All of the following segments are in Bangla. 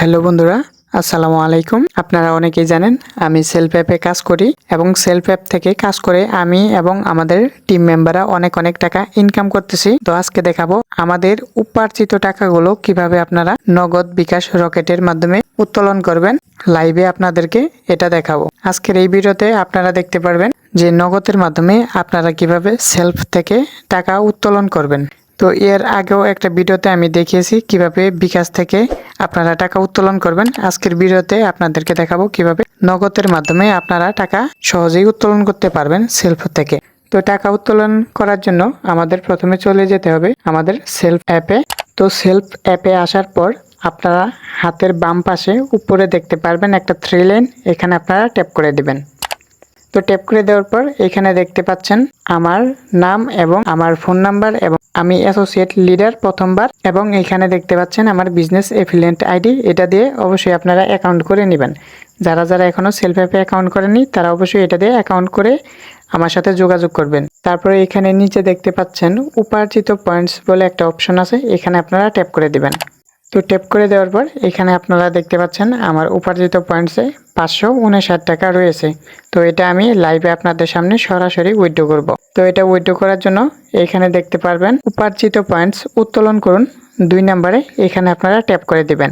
হ্যালো বন্ধুরা, আসসালামু আলাইকুম। আপনারা অনেকেই জানেন, আমি সেলফ অ্যাপে কাজ করি এবং সেলফ অ্যাপ থেকে কাজ করে আমি এবং আমাদের টিম মেম্বাররা অনেক অনেক টাকা ইনকাম করতেছি। তো আজকে দেখাবো আমাদের উপার্জিত টাকাগুলো কীভাবে আপনারা নগদ বিকাশ রকেটের মাধ্যমে উত্তোলন করবেন। লাইভে আপনাদেরকে এটা দেখাবো। আজকের এই ভিডিওতে আপনারা দেখতে পারবেন যে নগদের মাধ্যমে আপনারা কীভাবে সেলফ থেকে টাকা উত্তোলন করবেন। তো এর আগেও একটা ভিডিওতে আমি দেখিয়েছি কীভাবে বিকাশ থেকে আপনারা টাকা উত্তোলন করবেন। আজকের ভিডিওতে আপনাদেরকে দেখাবো কীভাবে নগদের মাধ্যমে আপনারা টাকা সহজেই উত্তোলন করতে পারবেন সেলফ থেকে। তো টাকা উত্তোলন করার জন্য আমাদের প্রথমে চলে যেতে হবে আমাদের সেলফ অ্যাপে। তো সেলফ অ্যাপে আসার পর আপনারা হাতের বাম পাশে উপরে দেখতে পারবেন একটা থ্রি লাইন এখানে আপনারা ট্যাপ করে দিবেন। তো ট্যাপ করে দেওয়ার পর এখানে দেখতে পাচ্ছেন আমার নাম এবং আমার ফোন নাম্বার এবং আমি অ্যাসোসিয়েট লিডার প্রথমবার এবং এখানে দেখতে পাচ্ছেন আমার বিজনেস এফিলিয়েন্ট আইডি এটা দিয়ে অবশ্যই আপনারা অ্যাকাউন্ট করে নেবেন। যারা যারা এখনও সেলফ অ্যাপে অ্যাকাউন্ট করেনি তারা অবশ্যই এটা দিয়ে অ্যাকাউন্ট করে আমার সাথে যোগাযোগ করবেন। তারপরে এখানে নিচে দেখতে পাচ্ছেন উপার্জিত পয়েন্টস বলে একটা অপশন আছে, এখানে আপনারা ট্যাপ করে দিবেন। তো ট্যাপ করে দেওয়ার পর এখানে আপনারা দেখতে পাচ্ছেন আমার উপার্জিত পয়েন্টসে পাঁচশো উনষাট টাকা রয়েছে। তো এটা আমি লাইভে আপনাদের সামনে সরাসরি উইথড্র করব। তো এটা উইথড্র করার জন্য এখানে দেখতে পারবেন উপার্জিত পয়েন্টস উত্তোলন করুন। দুই নম্বরে এখানে আপনারা ট্যাপ করে দিবেন।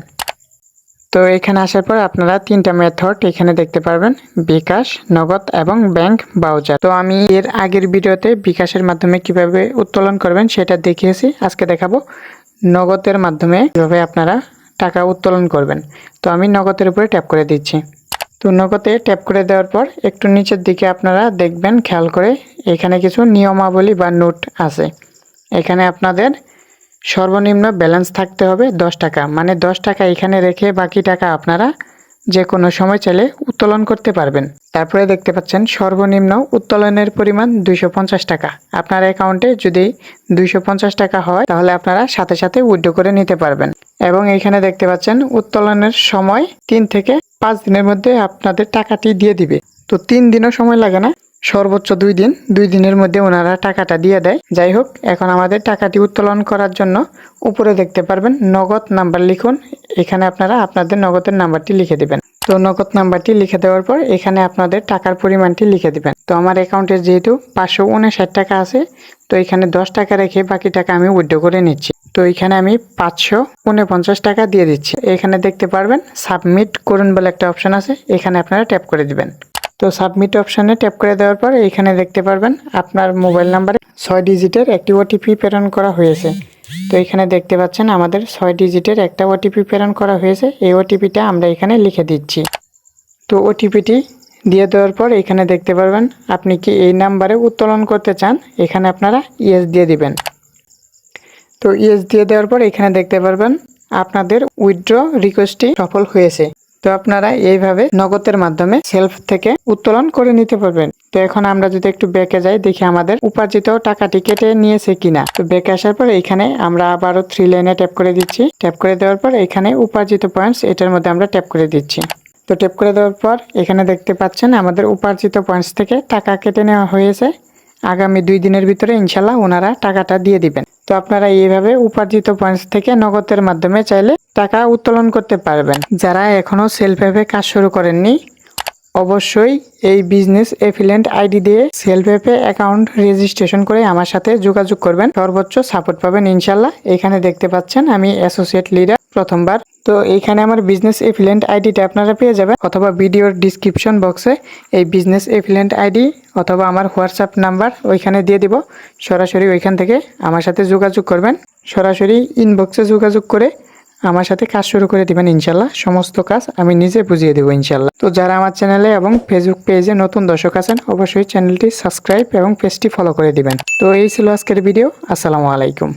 তো এখানে আসার পর আপনারা তিনটা মেথড এখানে দেখতে পারবেন, বিকাশ, নগদ এবং ব্যাংক বাউজার তো আমি এর আগের ভিডিওতে বিকাশের মাধ্যমে কীভাবে উত্তোলন করবেন সেটা দেখিয়েছি। আজকে দেখাবো। নগদের মাধ্যমে কীভাবে আপনারা টাকা উত্তোলন করবেন? তো আমি নগদের উপরে ট্যাপ করে দিচ্ছি। তো নগদে ট্যাপ করে দেওয়ার পর একটু নিচের দিকে আপনারা দেখবেন, খেয়াল করে এখানে কিছু নিয়মাবলী বা নোট আছে। এখানে আপনাদের সর্বনিম্ন ব্যালেন্স থাকতে হবে দশ টাকা। মানে দশ টাকা এখানে রেখে বাকি টাকা আপনারা যে কোনো সময় চাইলে উত্তোলন করতে পারবেন। তারপরে দেখতে পাচ্ছেন সর্বনিম্ন উত্তোলনের পরিমাণ দুইশো পঞ্চাশ টাকা। আপনার অ্যাকাউন্টে যদি দুইশো পঞ্চাশ টাকা হয়, তাহলে আপনারা সাথে সাথে উইড্রো করে নিতে পারবেন। এবং এখানে দেখতে পাচ্ছেন উত্তোলনের সময় তিন থেকে পাঁচ দিনের মধ্যে আপনাদের টাকাটি দিয়ে দিবে। তো তিন দিনও সময় লাগে না, সর্বোচ্চ দুই দিন। দুই দিনের মধ্যে ওনারা টাকাটা দিয়ে দেয়। যাই হোক, এখন আমাদের টাকাটি উত্তোলন করার জন্য উপরে দেখতে পারবেন নগদ নাম্বার লিখুন। এখানে আপনারা আপনাদের নগদের নাম্বারটি লিখে দেবেন। তো নগদ নাম্বারটি লিখে দেওয়ার পর এখানে আপনাদের টাকার পরিমাণটি লিখে দিবেন। তো আমার অ্যাকাউন্টে যেহেতু পাঁচশো উনষাট টাকা আছে, তো এখানে দশ টাকা রেখে বাকি টাকা আমি উইড্রো করে নিচ্ছি। তো এখানে আমি পাঁচশো উনপঞ্চাশ টাকা দিয়ে দিচ্ছি। এখানে দেখতে পারবেন সাবমিট করুন বলে একটা অপশন আছে, এখানে আপনারা ট্যাপ করে দিবেন। তো সাবমিট অপশানে ট্যাপ করে দেওয়ার পর এখানে দেখতে পারবেন, আপনার মোবাইল নাম্বারে ছয় ডিজিটের একটি ওটিপি প্রেরণ করা হয়েছে। তো এখানে দেখতে পাচ্ছেন আমাদের ছয় ডিজিটের একটা ওটিপি প্রেরণ করা হয়েছে। এই ওটিপিটা আমরা এখানে লিখে দিচ্ছি। তো ওটিপিটি দিয়ে দেওয়ার পর এখানে দেখতে পারবেন, আপনি কি এই নাম্বারে উত্তোলন করতে চান? এখানে আপনারা ইয়েস দিয়ে দিবেন। তো ইয়েস দিয়ে দেওয়ার পর এখানে দেখতে পারবেন, আপনাদের উইথড্র রিকোয়েস্টটি সফল হয়েছে। তো আপনারা এইভাবে নগদের মাধ্যমে সেলফ থেকে উত্তোলন করে নিতে পারবেন। তো এখন আমরা যদি একটু ব্যাকে যাই, দেখি আমাদের উপার্জিত টাকাটি কেটে নিয়েছে কিনা। তো ব্যাকে আসার পর এখানে আমরা আবারও থ্রি লাইনে ট্যাপ করে দিচ্ছি। ট্যাপ করে দেওয়ার পর এখানে উপার্জিত পয়েন্টস এটার মধ্যে আমরা ট্যাপ করে দিচ্ছি। তো ট্যাপ করে দেওয়ার পর এখানে দেখতে পাচ্ছেন আমাদের উপার্জিত পয়েন্টস থেকে টাকা কেটে নেওয়া হয়েছে। আগামী দুই দিনের ভিতরে ইনশাল্লাহ ওনারা টাকাটা দিয়ে দিবেন। তো আপনারা এইভাবে উপার্জিত পয়েন্টস থেকে নগদের মাধ্যমে চাইলে টাকা উত্তোলন করতে পারবেন। যারা এখনও সেলফ অ্যাপে কাজ শুরু করেননি, অবশ্যই এই বিজনেস এফিলেন্ট আইডি দিয়ে সেলফ অ্যাপে অ্যাকাউন্ট রেজিস্ট্রেশন করে আমার সাথে যোগাযোগ করবেন। সর্বোচ্চ সাপোর্ট পাবেন ইনশাল্লাহ। এখানে দেখতে পাচ্ছেন আমি অ্যাসোসিয়েট লিডার প্রথমবার। তো এইখানে আমার বিজনেস এফিলেন্ট আইডিটা আপনারা পেয়ে যাবেন, অথবা ভিডিওর ডিসক্রিপশন বক্সে এই বিজনেস এফিলেন্ট আইডি অথবা আমার হোয়াটসঅ্যাপ নাম্বার ওইখানে দিয়ে দিব। সরাসরি ওইখান থেকে আমার সাথে যোগাযোগ করবেন। সরাসরি ইনবক্সে যোগাযোগ করে আমার সাথে কাজ শুরু করে দিবেন ইনশাল্লাহ। সমস্ত কাজ আমি নিজে বুঝিয়ে দেবো ইনশাল্লাহ। তো যারা আমার চ্যানেলে এবং ফেসবুক পেজে নতুন দর্শক আছেন, অবশ্যই চ্যানেলটি সাবস্ক্রাইব এবং পেজটি ফলো করে দিবেন। তো এই ছিল আজকের ভিডিও আসসালামু আলাইকুম।